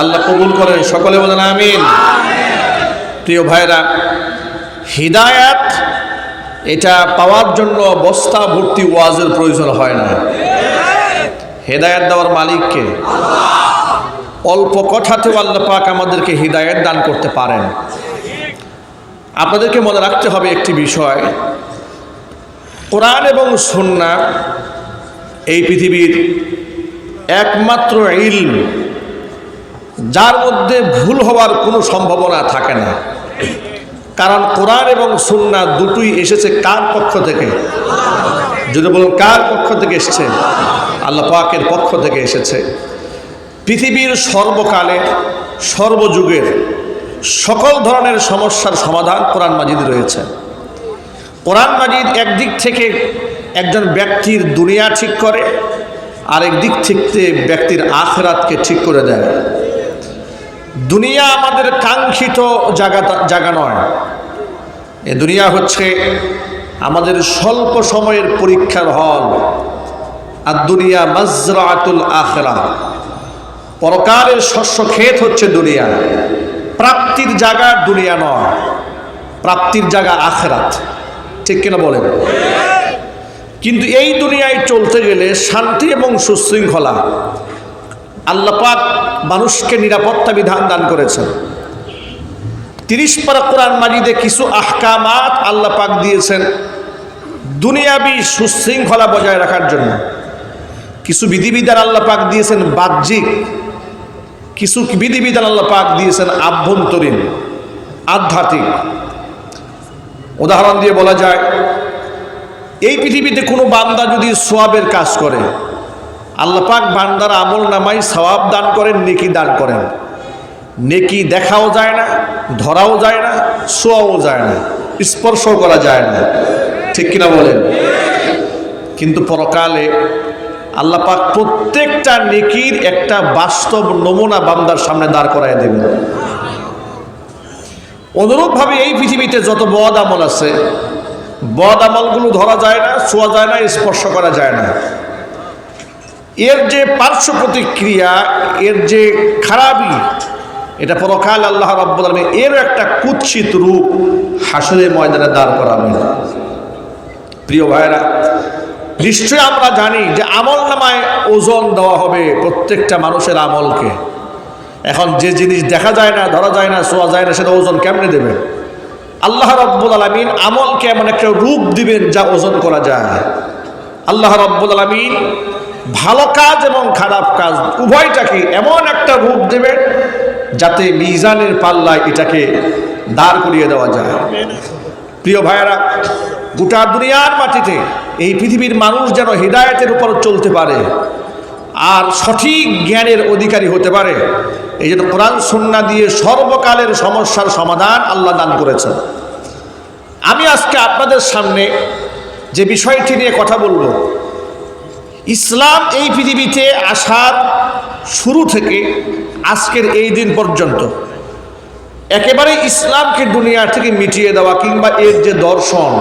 আল্লাহ কবুল করেন, সকলে বলেন আমিন। প্রিয় ভাইরা, হিদায়াত, এটা পাওয়ার জন্য বস্তা ভর্তি ওয়াজের প্রয়োজন হয় না। হেদায়াত দেওয়ার মালিককে, অল্প কথাতেও আল্লাহ পাক আমাদেরকে হৃদায়ত দান করতে পারেন। আপনাদেরকে মনে রাখতে হবে একটি বিষয়, কোরআন এবং সন্না এই পৃথিবীর একমাত্র ইলম যার মধ্যে ভুল হওয়ার কোনো সম্ভাবনা থাকে না। কারণ কোরআন এবং সুন্না দুটোই এসেছে কার পক্ষ থেকে? যদি বলুন কার পক্ষ থেকে এসেছে? আল্লাহ পাকের পক্ষ থেকে এসেছে। পৃথিবীর সর্বকালে, সর্বযুগের সকল ধরনের সমস্যার সমাধান কোরআন মাজিদ রয়েছে। কোরআন মাজিদ একদিক থেকে একজন ব্যক্তির দুনিয়া ঠিক করে আর একদিক থেকে ব্যক্তির আখরাতকে ঠিক করে দেয়। দুনিয়া আমাদের কাঙ্ক্ষিত জায়গা জায়গা নয়। এ দুনিয়া হচ্ছে আমাদের স্বল্প সময়ের পরীক্ষার হল। আর দুনিয়া মাজরাতুল আখরা। পরকারের শস্য ক্ষেত হচ্ছে দুনিয়া। প্রাপ্তির জায়গা দুনিয়া নয়। প্রাপ্তির জায়গা আখেরাত। ঠিক কিনা বলেন? কিন্তু এই দুনিয়ায় চলতে গেলে শান্তি এবং সুশৃঙ্খলা আল্লাপাক মানুষকে নিরাপত্তা বিধান দান করেছেন। তিরিশ পারা কোরআন মাজিদে কিছু আহকামাত আল্লাহ পাক দিয়েছেন দুনিয়াবি সুশৃঙ্খলা বজায় রাখার জন্য। কিছু বিধিবিধান আল্লাহ পাক দিয়েছেন বাহ্যিক, কিছু বিধিবিধান আল্লাহ পাক দিয়েছেন আভ্যন্তরীণ, আধ্যাত্মিক। উদাহরণ দিয়ে বলা যায়, এই পৃথিবীতে কোনো বান্দা যদি সোয়াবের কাজ করে আল্লাহ পাক বান্দার আমল নামাই সওয়াব দান করেন, নেকি দান করেন। নেকি দেখাও যায় না, ধরাও যায় না, শোয়াও যায় না স্পর্শ করা যায় না। ঠিক কিনা বলেন? কিন্তু পরকালে আল্লাপাক প্রত্যেকটা নেকির একটা বাস্তব নমুনা বান্দার সামনে দাঁড় করায় দেবেন। অনুরূপভাবে এই পৃথিবীতে যত বদ আমল আছে, বদ আমলগুলো ধরা যায় না, শোয়া যায় না, স্পর্শ করা যায় না। এর যে পার্শ্ব প্রতিক্রিয়া, এর যে খারাপই এটা পরকাল আল্লাহ রব্বুল আলমী এর একটা কুৎসিত রূপ হাসনের ময়দানে দাঁড় করাবেন। প্রিয় ভাইরা নিশ্চয়ই আমরা জানি যে আমল নামায় ওজন দেওয়া হবে প্রত্যেকটা মানুষের আমলকে। এখন যে জিনিস দেখা যায় না, ধরা যায় না, শোয়া যায় না, সেটা ওজন কেমনে দেবে? আল্লাহ রব্বুল আলমিন আমলকে এমন একটা রূপ দিবেন যা ওজন করা যায়। আল্লাহ রব্বুল আলমিন ভালো কাজ এবং খারাপ কাজ উভয়টাকে এমন একটা রূপ দেবেন যাতে মিজানের পাল্লায় এটাকে দাঁড় করিয়ে দেওয়া যায়। প্রিয় ভাইয়েরা, গোটা দুনিয়ার মাটিতে এই পৃথিবীর মানুষ যেন হৃদায়তের উপর চলতে পারে আর সঠিক জ্ঞানের অধিকারী হতে পারে, এই জন্য কোরআন সন্না দিয়ে সর্বকালের সমস্যার সমাধান আল্লাহ দান করেছেন। আমি আজকে আপনাদের সামনে যে বিষয়টি নিয়ে কথা বলব ইসলাম এই পৃথিবীতে আসার শুরু থেকে আজকের এই দিন পর্যন্ত একেবারে ইসলামকে দুনিয়া থেকে মিটিয়ে দেওয়া কিংবা এর যে দর্শন,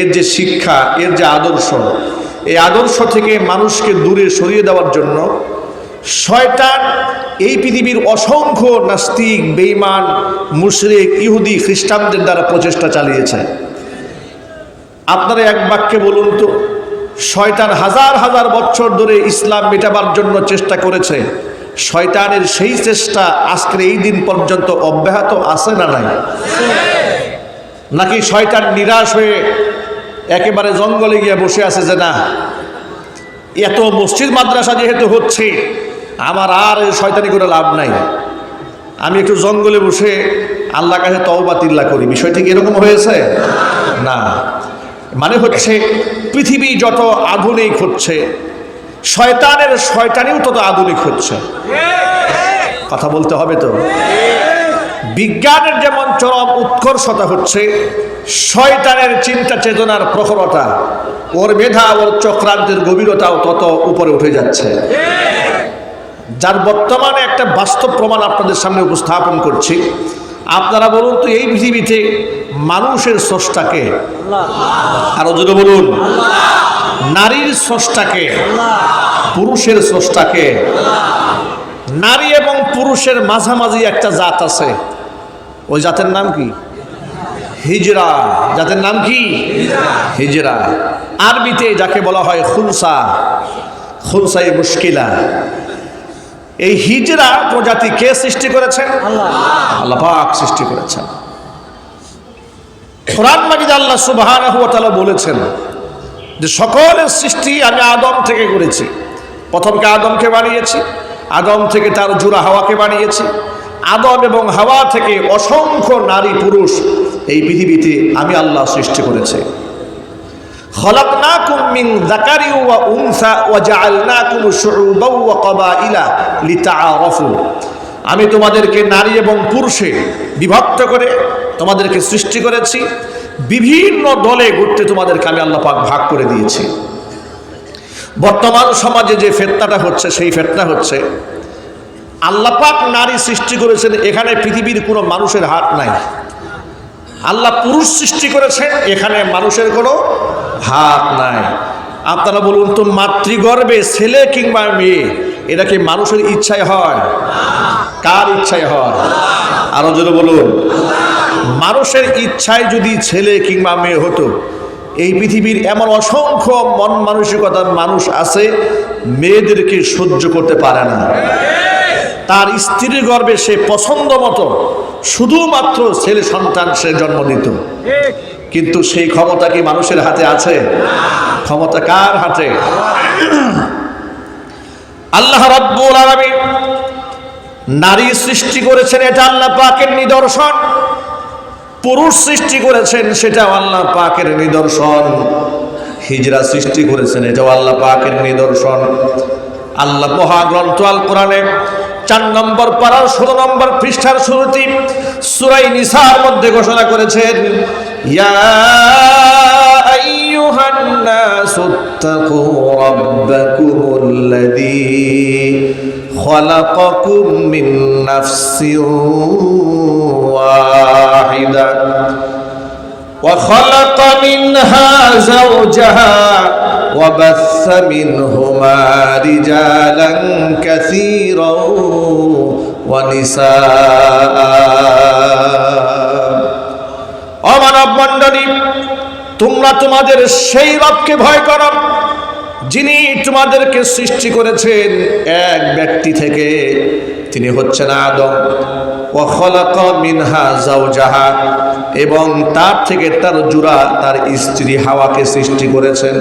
এর যে শিক্ষা, এর যে আদর্শ, এই আদর্শ থেকে মানুষকে দূরে সরিয়ে দেওয়ার জন্য শয়তান এই পৃথিবীর অসংখ্য নাস্তিক বেইমান মুশরিক, ইহুদি, খ্রিস্টানদের দ্বারা প্রচেষ্টা চালিয়েছে। আপনারা এক বাক্যে বলুন তো শয়তান হাজার হাজার বছর ধরে ইসলাম মেটাবার জন্য চেষ্টা করেছে। শয়তানের সেই চেষ্টা আজকের এই দিন পর্যন্ত অব্যাহত আছে না নাই? নাকি শয়তান নিরাশ হয়ে একেবারে জঙ্গলে গিয়ে বসে আছে যে না, এত মসজিদ মাদ্রাসা যেহেতু হচ্ছে, আমার আর শয়তানি করে লাভ নাই। আমি একটু জঙ্গলে বসে আল্লাহ কাছে তওবা তিল্লা করি। বিষয়টি কি এরকম হয়েছে? না। মানে হচ্ছে পৃথিবী যত আধুনিক হচ্ছে, শয়তানের শয়তানিও তত আধুনিক হচ্ছে। কথা বলতে হবে তো? বিজ্ঞানের যেমন চরম উৎকর্ষতা হচ্ছে, শয়তানের চিন্তা চেতনার প্রখরতা, ওর মেধা, ওর চক্রান্তের গভীরতাও তত উপরে উঠে যাচ্ছে। যার বর্তমানে একটা বাস্তব প্রমাণ আপনাদের সামনে উপস্থাপন করছি। আপনারা বলুন তো, এই পৃথিবীতে মানুষের স্রষ্টাকে। আরও যদি বলুন। নারীর স্রষ্টাকে পুরুষের স্রষ্টাকে। নারী এবং পুরুষের মাঝামাঝি একটা জাত আছে। ওই জাতের নাম কি? হিজরা। জাতের নাম কি? হিজরা। আরবিতে যাকে বলা হয় খুলসা। খুলসাই মুশকিলা। এই হিজরা প্রজাতি কে সৃষ্টি করেছেন? আল্লাহ পাক সৃষ্টি করেছেন। কোরআন মাজিদ আল্লাহ সুবহানাহু ওয়া তাআলা বলেছেন যে সকলের সৃষ্টি আমি আদম থেকে করেছি প্রথমকে আদমকে বানিয়েছি আদম থেকে তার জোড়া হাওয়াকে বানিয়েছি আদম এবং হাওয়া থেকে অসংখ্য নারী পুরুষ এই পৃথিবীতে আমি আল্লাহ সৃষ্টি করেছি خلقناكم من ذكر وأنثى وجعلناكم شعوبا وقبائل لتعارفوا আমি তোমাদেরকে নারী এবং পুরুষে বিভক্ত করে তোমাদেরকে সৃষ্টি করেছি। বিভিন্ন দলে ঘুরতে তোমাদেরকে আমি আল্লাহ পাক ভাগ করে দিয়েছি। বর্তমান সমাজে যে ফেতনাটা হচ্ছে, সেই ফেতনা হচ্ছে, আল্লাহ পাক নারী সৃষ্টি করেছেন, এখানে পৃথিবীর কোনো মানুষের হাত নাই। আল্লাহ পুরুষ সৃষ্টি করেছেন, এখানে মানুষের কোনো হাত নাই। আপনারা বলুন তো, মাতৃগর্ভে ছেলে কিংবা মেয়ে, এটা কি মানুষের ইচ্ছায় হয়? কার ইচ্ছায় হয়? আরও যদি বলুন। মানুষের ইচ্ছায় যদি ছেলে কিংবা মেয়ে হতো, এই পৃথিবীর এমন অসংখ্য মন মানসিকতার মানুষ আছে, মেয়েদেরকে সহ্য করতে পারে না। তার স্ত্রীর গর্বে সে পছন্দ মতো শুধুমাত্র ছেলে সন্তান সে জন্ম দিত কিন্তু সেই ক্ষমতা কি মানুষের হাতে আছে? ক্ষমতা কার হাতে? আল্লাহ রাব্বুল আলামিন নারী সৃষ্টি করেছেন এটা আল্লাহ পাকের নিদর্শন। পুরুষ সৃষ্টি করেছেন, সেটাও আল্লাহ পাকের নিদর্শন। হিজরা সৃষ্টি করেছেন, এটাও আল্লাহ পাকের নিদর্শন। আল্লাহ মহাগ্রন্থ আল কোরআনে চার নম্বর পাড়ার ষোলো নম্বর পৃষ্ঠার শুরুতে সুরাই নিসার মধ্যে ঘোষণা করেছেন, ইয়া أيها الناس اتقوا ربكم الذي خلقكم من نفس واحدة وخلق منها زوجها وبث منهما رجالا كثيرا ونساء অমানব মণ্ডলী তোমরা তোমাদের সেই রবকে ভয় করো যিনি তোমাদেরকে সৃষ্টি করেছেন, এক ব্যক্তি থেকে তিনি হচ্ছেন আদম। ওখলাক মিনহা জাউজাহা এবং তার থেকে তার জুরা তার স্ত্রী হাওয়াকে সৃষ্টি করেছেন।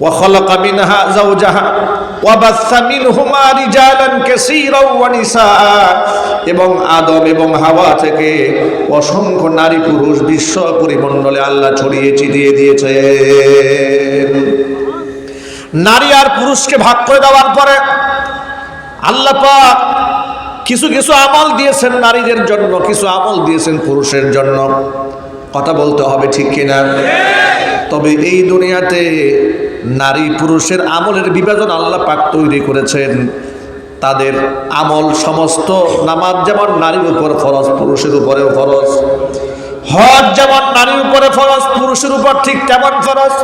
ওখলাক মিনহা জাউজাহা وبث منهما رجالا كثيرا ونساء এবং আদম এবং হাওয়া থেকে অসংখ্য নারী পুরুষ বিশ্ব পরিমণ্ডলে আল্লাহ ছড়িয়ে ছিটিয়ে দিয়েছে নারী আর পুরুষকে ভাগ করে দেওয়ার পরে আল্লাহ পাক কিছু কিছু আমল দিয়েছেন নারীদের জন্য কিছু আমল দিয়েছেন পুরুষের জন্য কথা বলতে হবে ঠিক কিনা তবে এই দুনিয়াতে নারী পুরুষের আমলের বিভাজন আল্লাহ পাক তৈরি করেছেন। তাদের আমল সমস্ত নামাজ যেমন নারীর উপর ফরজ, পুরুষের উপরেও ফরজ। হজ যেমন নারীর উপরে ফরজ, পুরুষের উপর ঠিক তেমন ফরজ।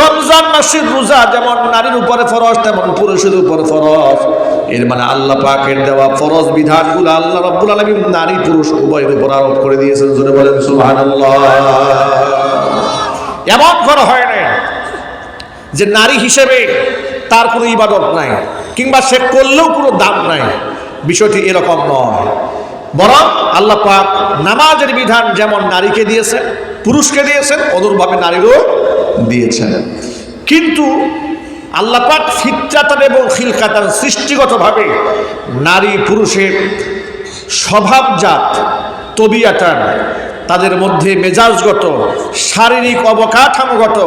রমজান মাসের রোজা যেমন নারীর উপরে ফরজ, তেমন পুরুষের উপর ফরজ। এর মানে আল্লাহ পাকের দেওয়া ফরজ বিধানগুলো আল্লাহ রব্বুল আলমী নারী পুরুষ উভয়ের উপর আরোপ করে দিয়েছেন। জোরে বলেন সুবহানাল্লাহ। এমন করা হয় না যে নারী হিসেবে তার কোনো ইবাদত নাই, কিংবা সে করলেও কোনো দাম নাই, বিষয়টি এরকম নয়। বরং আল্লাহ পাক নামাজের বিধান যেমন নারীকে দিয়েছেন, পুরুষকে দিয়েছেন অনুরূপভাবে নারীরও দিয়েছেন। কিন্তু আল্লাহ পাক এবং খিলকাতান সৃষ্টিগতভাবে নারী পুরুষের স্বভাবজাত তবিয়াটান তাদের মধ্যে মেজাজগত, শারীরিক অবকাঠামোগত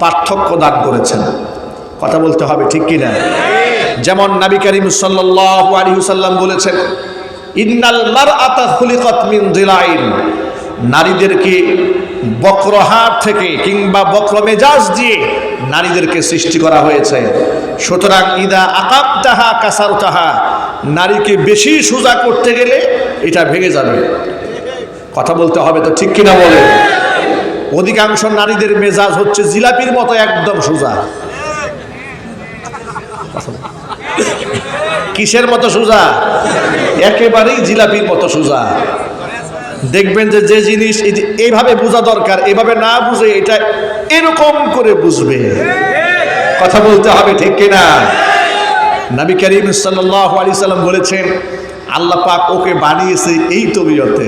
পার্থক্য দান করেছেন। কথা বলতে হবে, ঠিক কিনা? যেমন নাবি করিম সাল্লাল্লাহু আলাইহি সাল্লাম বলেছেন, ইন্নাল মারআতা খুলিকাত মিন দিলাইন। নারীদেরকে বক্রহাট থেকে কিংবা বক্র মেজাজ দিয়ে নারীদেরকে সৃষ্টি করা হয়েছে। সুতরাং, ইদা আকাব তাহা কাসার তাহা নারীকে বেশি সোজা করতে গেলে এটা ভেঙে যাবে। কথা বলতে হবে তো ঠিক কিনা বলে? অধিকাংশ নারীদের মেজাজ হচ্ছে জিলাপির মতো একদম সোজা। কিসের মতো সোজা? একেবারেই জিলাপির মতো সোজা। দেখবেন যে যে জিনিস এইভাবে বোঝা দরকার, এভাবে না বুঝে এটা এরকম করে বুঝবে। কথা বলতে হবে ঠিক কিনা? নবী করিম সাল্লাল্লাহু আলাইহি সাল্লাম বলেছেন, আল্লাহ পাক ওকে বানিয়েছে এই তবিয়তে।